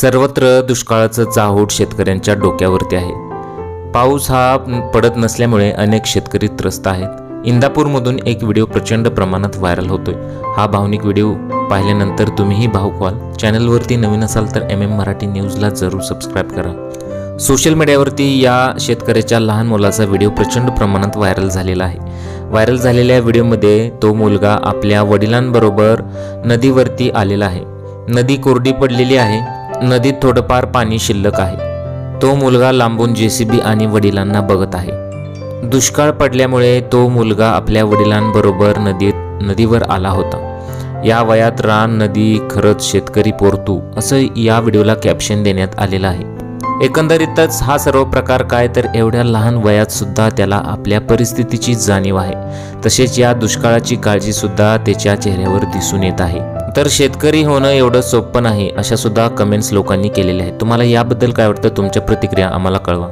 सर्वत्र दुष्काळाचं चाहूट शेतकऱ्यांच्या डोक्यावरती आहे. पाऊस हा पडत नसल्यामुळे अनेक शेतकरी त्रस्त आहेत. इंदापूरमधून एक व्हिडिओ प्रचंड प्रमाणात व्हायरल होतोय. हा भावनिक व्हिडिओ पाहिल्यानंतर तुम्हीही भावूक व्हाल. चॅनलवरती नवीन असाल तर एम एम मराठी न्यूजला जरूर सबस्क्राईब करा. सोशल मीडियावरती या शेतकऱ्याच्या लहान मुलाचा व्हिडिओ प्रचंड प्रमाणात व्हायरल झालेला आहे. व्हायरल झालेल्या व्हिडिओमध्ये तो मुलगा आपल्या वडिलांबरोबर नदीवरती आलेला आहे. नदी कोरडी पडलेली आहे. नदीत थोडंफार पाणी शिल्लक आहे. तो मुलगा लांबून जेसीबी आणि वडिलांना बघत आहे. दुष्काळ पडल्यामुळे तो मुलगा आपल्या वडिलांबरोबर नदीत नदीवर आला होता. या वयात रान नदी खरंच शेतकरी पोरतू असं या व्हिडिओला कॅप्शन देण्यात आलेलं आहे. एकंदरीतच हा सर्व प्रकार काय तर एवढ्या लहान वयात सुद्धा त्याला आपल्या परिस्थितीची जाणीव आहे. तसेच या दुष्काळाची काळजी सुद्धा त्याच्या चेहऱ्यावर दिसून येत आहे. तर शेतकरी होणं एवढं सोपं नाही अशा सुद्धा कमेंट्स लोकांनी केलेल्या आहेत. तुम्हाला याबद्दल काय वाटतं? तुमच्या प्रतिक्रिया आम्हाला कळवा.